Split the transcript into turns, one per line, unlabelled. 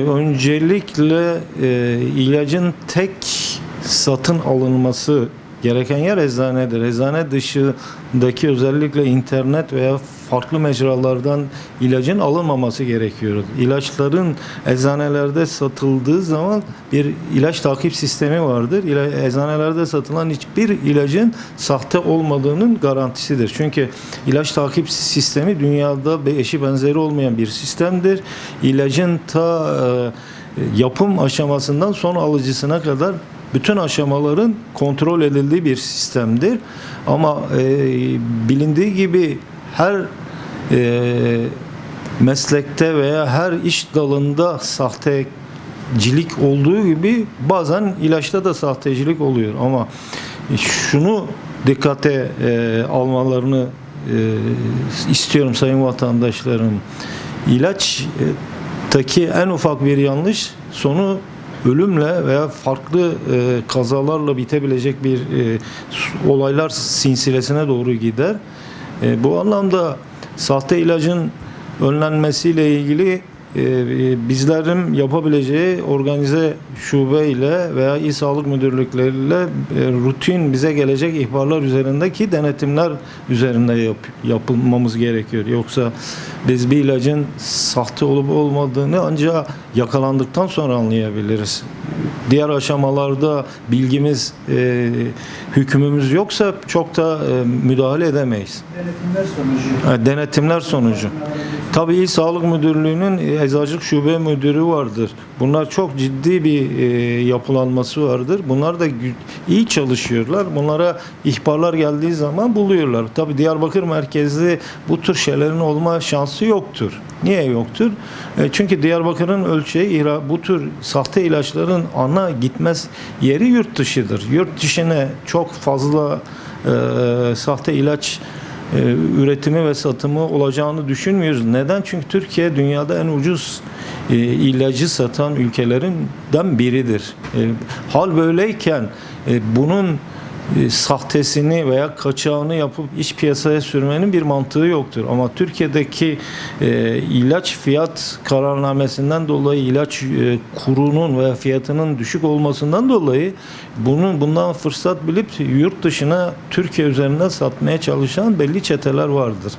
Öncelikle e, ilacın tek satın alınması gereken yer eczanedir. Eczane dışındaki özellikle internet veya farklı mecralardan ilacın alınmaması gerekiyor. İlaçların eczanelerde satıldığı zaman bir ilaç takip sistemi vardır. İla- Eczanelerde satılan hiçbir ilacın sahte olmadığının garantisidir. Çünkü ilaç takip sistemi dünyada eşi benzeri olmayan bir sistemdir. İlacın ta e, yapım aşamasından son alıcısına kadar bütün aşamaların kontrol edildiği bir sistemdir. Ama e, bilindiği gibi her e, meslekte veya her iş dalında sahtecilik olduğu gibi bazen ilaçta da sahtecilik oluyor. Ama şunu dikkate e, almalarını e, istiyorum sayın vatandaşlarım. İlaçtaki en ufak bir yanlış sonu ölümle veya farklı e, kazalarla bitebilecek bir e, olaylar silsilesine doğru gider. E, bu anlamda sahte ilacın önlenmesiyle ilgili e, e, bizlerin yapabileceği organize şube ile veya il sağlık müdürlükleriyle e, rutin bize gelecek ihbarlar üzerindeki denetimler üzerinde yap, yapılmamız gerekiyor. Yoksa biz bir ilacın sahte olup olmadığını ancak yakalandıktan sonra anlayabiliriz. Diğer aşamalarda bilgimiz, e, hükmümüz yoksa çok da e, müdahale edemeyiz.
Denetimler sonucu.
Ha, Denetimler sonucu. Tabii İl Sağlık Müdürlüğü'nün e, eczacılık şube müdürü vardır. Bunlar çok ciddi bir e, yapılanması vardır. Bunlar da iyi çalışıyorlar. Bunlara ihbarlar geldiği zaman buluyorlar. Tabii Diyarbakır merkezli bu tür şeylerin olma şansı yoktur. Niye yoktur? E, çünkü Diyarbakır'ın ölçeği bu tür sahte ilaçların ana gitmez yeri yurt dışıdır. Yurt dışına çok fazla e, sahte ilaç üretimi ve satımı olacağını düşünmüyoruz. Neden? Çünkü Türkiye dünyada en ucuz e, ilacı satan ülkelerinden biridir. E, hal böyleyken e, bunun e, sahtesini veya kaçağını yapıp iç piyasaya sürmenin bir mantığı yoktur. Ama Türkiye'deki e, ilaç fiyat kararnamesinden dolayı ilaç e, kurunun veya fiyatının düşük olmasından dolayı bunun bundan fırsat bilip yurt dışına Türkiye üzerinden satmaya çalışan belli çeteler vardır.